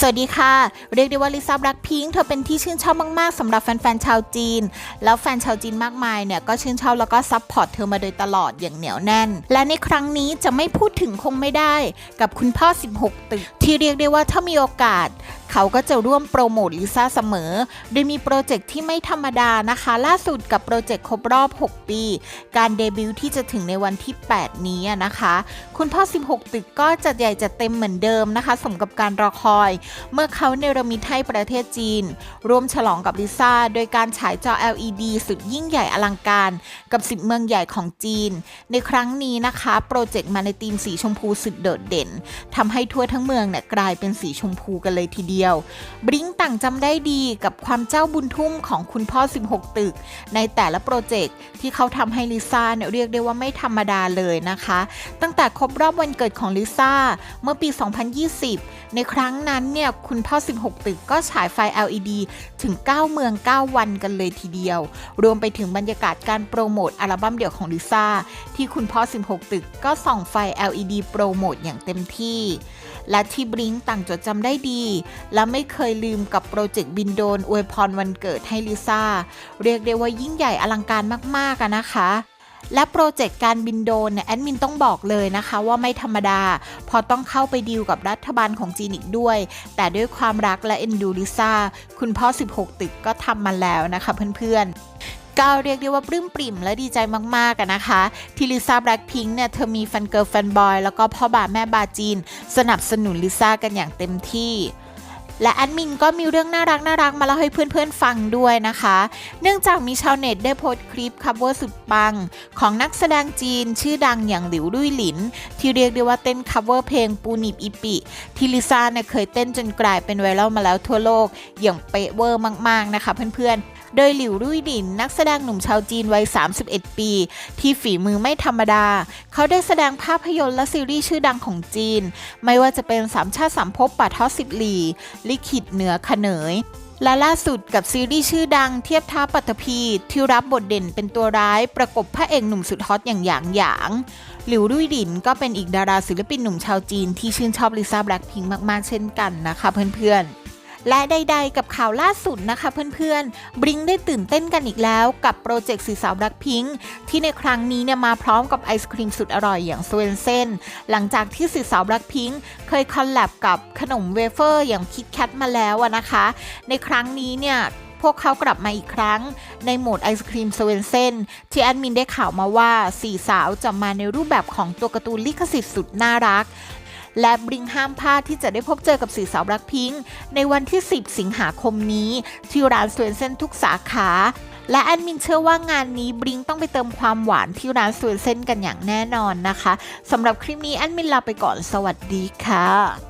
สวัสดีค่ะ เรียกได้ว่าลิซ่าแบล็คพิงค์เธอเป็นที่ชื่นชอบมากๆสำหรับแฟนๆชาวจีน แล้วแฟนชาวจีนมากมายเนี่ยก็ชื่นชอบแล้วก็ซัพพอร์ตเธอมาโดยตลอดอย่างเหนียวแน่น และในครั้งนี้จะไม่พูดถึงคงไม่ได้ กับคุณพ่อ 16 ตึก ที่เรียกได้ว่าถ้ามีโอกาสเขาก็จะร่วมโปรโมทลิซ่าเสมอ โดยมีโปรเจกต์ที่ไม่ธรรมดานะคะ ล่าสุดกับโปรเจกต์ครบรอบ 6 ปี การเดบิวต์ที่จะถึงในวันที่ 8 นี้นะคะ คุณพ่อ 16 ตึกก็จัดใหญ่จัดเต็มเหมือนเดิมนะคะ สมกับการรอคอย เมื่อเขาเนรมิตให้ประเทศจีน ร่วมฉลองกับลิซ่า โดยการฉายจอ LED สุดยิ่งใหญ่อลังการ กับ 10 เมืองใหญ่ของจีน ในครั้งนี้นะคะโปรเจกต์มาในธีมสีชมพูสุดโดดเด่นทำให้ทั่วทั้งเมืองเนี่ยกลายเป็นสีชมพูกันเลยทีเดียวบริงต่างจำได้ดีกับความเจ้าบุญทุ่มของคุณพ่อ 16 ตึก ในแต่ละโปรเจกต์ที่เขาทำให้ลิซ่าเนี่ยเรียกได้ว่าไม่ธรรมดาเลยนะคะ ตั้งแต่ครบรอบวันเกิดของลิซ่าเมื่อปี 2020 ในครั้งนั้นเนี่ยคุณพ่อ 16 ตึกก็ฉายไฟ LED ถึง 9 เมือง 9 วันกันเลยทีเดียว รวมไปถึงบรรยากาศการโปรโมทอัลบั้มเดี่ยวของลิซ่าที่คุณพ่อ 16 ตึกก็ส่องไฟ LED โปรโมทอย่างเต็มที่ และที่บริงต่างจดจำได้ดี และไม่เคยลืมกับโปรเจกต์บินโดนอวยพรวันเกิดให้ลิซ่า เรียกได้ว่ายิ่งใหญ่อลังการมากๆนะคะและโปรเจกต์การบินโดนเนี่ยแอดมินต้องบอกเลยนะคะว่าไม่ธรรมดา พอต้องเข้าไปดีลกับรัฐบาลของจีนอีกด้วย แต่ด้วยความรักและเอ็นดูลิซ่า คุณพ่อ 16 ตึกก็ทำมาแล้วนะคะเพื่อนๆ ก็เรียกได้ว่าปลื้มปริ่มและดีใจมากๆกันนะคะ ที่ลิซ่าแบล็คพิงค์เนี่ยเธอมีแฟนเกิร์ลแฟนบอยแล้วก็พ่อบาแม่บาจีน สนับสนุนลิซ่ากันอย่างเต็มที่และแอดมินก็มีเรื่องน่ารักน่ารักมาเล่าให้เพื่อนๆฟังด้วยนะคะ เนื่องจากมีชาวเน็ตได้โพสต์คลิปคัฟเวอร์สุดปัง ของนักแสดงจีนชื่อดังอย่างหลิวดุยหลิน ที่เรียกได้ว่าเต้นคัฟเวอร์เพลงปูนิบอีปิ ที่ลิซ่าเนี่ยเคยเต้นจนกลายเป็นไวรัลมาแล้วทั่วโลก อย่างเป๊ะเวอร์มากๆนะคะเพื่อนๆ โดยหลิวดุยหลินนักแสดงหนุ่มชาวจีนวัย 31 ปี ที่ฝีมือไม่ธรรมดา เขาได้แสดงภาพยนตร์และซีรีส์ชื่อดังของจีน ไม่ว่าจะเป็นสามชาติสามภพป่าท้อสิบหลี ลิขิตเหนือขเนยและล่าสุดกับซีรีส์ชื่อดังเทียบท่าปัตภีที่รับบทเด่นเป็นตัวร้ายประกบพระเอกหนุ่มสุดฮอตอย่างหยางหยาง หลิวดุยหลินก็เป็นอีกดาราศิลปินหนุ่มชาวจีนที่ชื่นชอบลิซ่าแบล็คพิงค์มากๆเช่นกันนะคะเพื่อนๆ และใดๆ กับข่าวล่าสุดนะคะเพื่อนๆบริงได้ตื่นเต้นกันอีกแล้วกับโปรเจกต์สีสาวแบล็คพิงค์ที่ในครั้งนี้เนี่ยมาพร้อมกับไอศครีมสุดอร่อยอย่างสเวนเซนหลังจากที่สีสาวแบล็คพิงค์เคยคอลแลบกับขนมเวเฟอร์อย่างคิดแคทมาแล้วนะคะ ในครั้งนี้เนี่ยพวกเขากลับมาอีกครั้งในโหมดไอศครีมสเวนเซนที่แอดมินได้ข่าวมาว่าสี่สาวจะมาในรูปแบบของตัวการ์ตูนลิขสิทธิ์สุดน่ารัก และบริงห้ามพลาดที่จะได้พบเจอกับสีสาวรักพิงค์ในวันที่ 10 สิงหาคมนี้ ที่ร้านสเวนเซนทุกสาขาและแอดมินเชื่อว่างานนี้บริงต้องไปเติมความหวานที่ร้านสเวนเซนกันอย่างแน่นอนนะคะสำหรับคลิปนี้แอดมินลาไปก่อนสวัสดีค่ะ